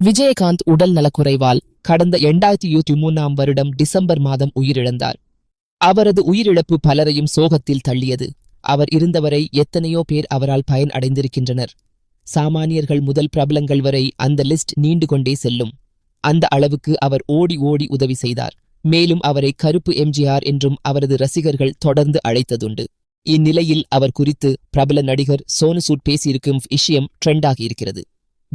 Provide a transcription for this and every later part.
விஜயகாந்த் உடல் நலக்குறைவால் கடந்த இரண்டாயிரத்தி இருபத்தி மூணாம் வருடம் டிசம்பர் மாதம் உயிரிழந்தார். அவரது உயிரிழப்பு பலரையும் சோகத்தில் தள்ளியது. அவர் இருந்தவரை எத்தனையோ பேர் அவரால் பயன் அடைந்திருக்கின்றனர். சாமானியர்கள் முதல் பிரபலங்கள் வரை அந்த லிஸ்ட் நீண்டு கொண்டே செல்லும். அந்த அளவுக்கு அவர் ஓடி ஓடி உதவி செய்தார். மேலும் அவரை கருப்பு எம்ஜிஆர் என்றும் அவரது ரசிகர்கள் தொடர்ந்து அழைத்ததுண்டு. இந்நிலையில் அவர் குறித்து பிரபல நடிகர் சோனு சூட் பேசியிருக்கும் விஷயம் ட்ரெண்டாகி இருக்கிறது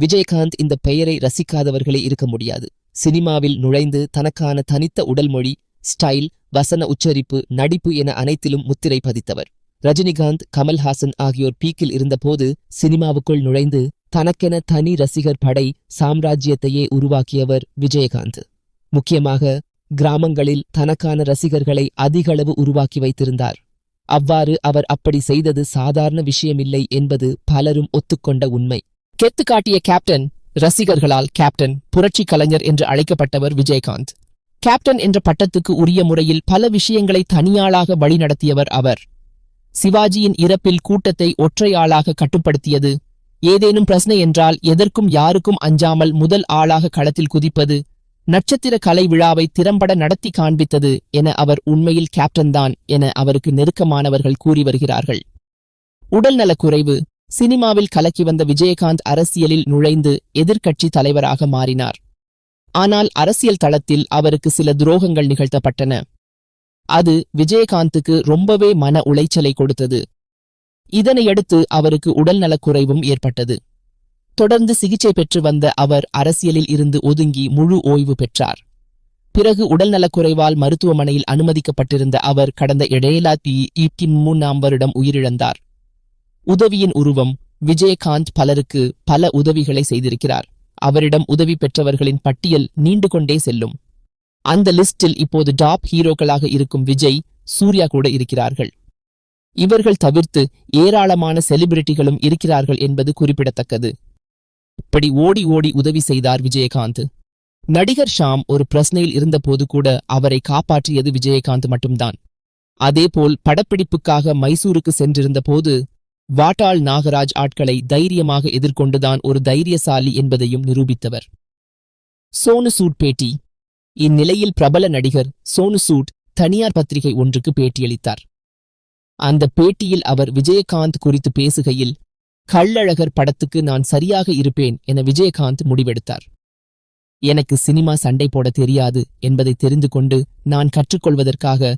விஜயகாந்த் இந்த பெயரை ரசிக்காதவர்களே இருக்க முடியாது. சினிமாவில் நுழைந்து தனக்கான தனித்த உடல் மொழி ஸ்டைல் வசன உச்சரிப்பு நடிப்பு என அனைத்திலும் முத்திரை பதித்தவர். ரஜினிகாந்த் கமல்ஹாசன் ஆகியோர் பீக்கில் இருந்தபோது சினிமாவுக்குள் நுழைந்து தனக்கென தனி ரசிகர் படை சாம்ராஜ்யத்தையே உருவாக்கியவர் விஜயகாந்த். முக்கியமாக கிராமங்களில் தனக்கான ரசிகர்களை அதிகளவு உருவாக்கி வைத்திருந்தார். அவ்வாறு அவர் அப்படி செய்தது சாதாரண விஷயமில்லை என்பது பலரும் ஒத்துக்கொண்ட உண்மை. கெத்து காட்டிய கேப்டன் ரசிகர்களால் கேப்டன் புரட்சி கலைஞர் என்று அழைக்கப்பட்டவர் விஜயகாந்த். கேப்டன் என்ற பட்டத்துக்கு உரிய முறையில் பல விஷயங்களை தனியாளாக வழிநடத்தியவர் அவர். சிவாஜியின் இறப்பில் கூட்டத்தை ஒற்றை ஆளாக கட்டுப்படுத்தியது. ஏதேனும் பிரச்சனை என்றால் எதற்கும் யாருக்கும் அஞ்சாமல் முதல் ஆளாக களத்தில் குதிப்பது நட்சத்திர கலை விழாவை திறம்பட நடத்தி காண்பித்தது என அவர் உண்மையில் கேப்டன்தான் என அவருக்கு நெருக்கமானவர்கள் கூறி வருகிறார்கள். உடல்நலக் குறைவு சினிமாவில் கலக்கி வந்த விஜயகாந்த் அரசியலில் நுழைந்து எதிர்க்கட்சி தலைவராக மாறினார். ஆனால் அரசியல் தளத்தில் அவருக்கு சில துரோகங்கள் நிகழ்த்தப்பட்டன. அது விஜயகாந்துக்கு ரொம்பவே மன உளைச்சலை கொடுத்தது. இதனையடுத்து அவருக்கு உடல்நலக் குறைவும் ஏற்பட்டது. தொடர்ந்து சிகிச்சை பெற்று வந்த அவர் அரசியலில் இருந்து ஒதுங்கி முழு ஓய்வு பெற்றார். பிறகு உடல்நலக்குறைவால் மருத்துவமனையில் அனுமதிக்கப்பட்டிருந்த அவர் கடந்த இடையலாத்தி ஈட்டி மூணாம் வருடம் உயிரிழந்தார். உதவியின் உருவம் விஜயகாந்த் பலருக்கு பல உதவிகளை செய்திருக்கிறார். அவரிடம் உதவி பெற்றவர்களின் பட்டியல் நீண்டு கொண்டே செல்லும். அந்த லிஸ்டில் இப்போது டாப் ஹீரோக்களாக இருக்கும் விஜய் சூர்யா கூட இருக்கிறார்கள். இவர்கள் தவிர்த்து ஏராளமான செலிபிரிட்டிகளும் இருக்கிறார்கள் என்பது குறிப்பிடத்தக்கது. இப்படி ஓடி ஓடி உதவி செய்தார் விஜயகாந்த். நடிகர் ஷாம் ஒரு பிரச்சனையில் இருந்தபோது கூட அவரை காப்பாற்றியது விஜயகாந்த் மட்டும்தான். அதேபோல் படப்பிடிப்புக்காக மைசூருக்கு சென்றிருந்த போது வாட்டாள் நாகராஜ் ஆட்களை தைரியமாக எதிர்கொண்டுதான் ஒரு தைரியசாலி என்பதையும் நிரூபித்தவர். சோனு சூட் பேட்டி இந்நிலையில் பிரபல நடிகர் சோனு சூட் தனியார் பத்திரிகை ஒன்றுக்கு பேட்டியளித்தார். அந்த பேட்டியில் அவர் விஜயகாந்த் குறித்து பேசுகையில் கள்ளழகர் படத்துக்கு நான் சரியாக இருப்பேன் என விஜயகாந்த் முடிவெடுத்தார். எனக்கு சினிமா சண்டை போட தெரியாது என்பதை தெரிந்து கொண்டு நான் கற்றுக்கொள்வதற்காக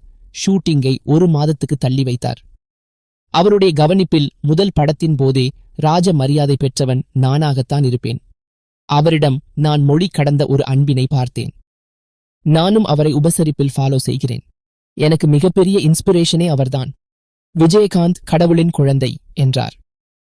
ஷூட்டிங்கை ஒரு மாதத்துக்கு தள்ளி வைத்தார். அவருடைய கவனிப்பில் முதல் படத்தின் போதே ராஜ மரியாதை பெற்றவன் நானாகத்தான் இருப்பேன். அவரிடம் நான் மொழி கடந்த ஒரு அன்பினை பார்த்தேன். நானும் அவரை உபசரிப்பில் ஃபாலோ செய்கிறேன். எனக்கு மிகப்பெரிய இன்ஸ்பிரேஷனே அவர்தான். விஜயகாந்த் கடவுளின் குழந்தை என்றார்.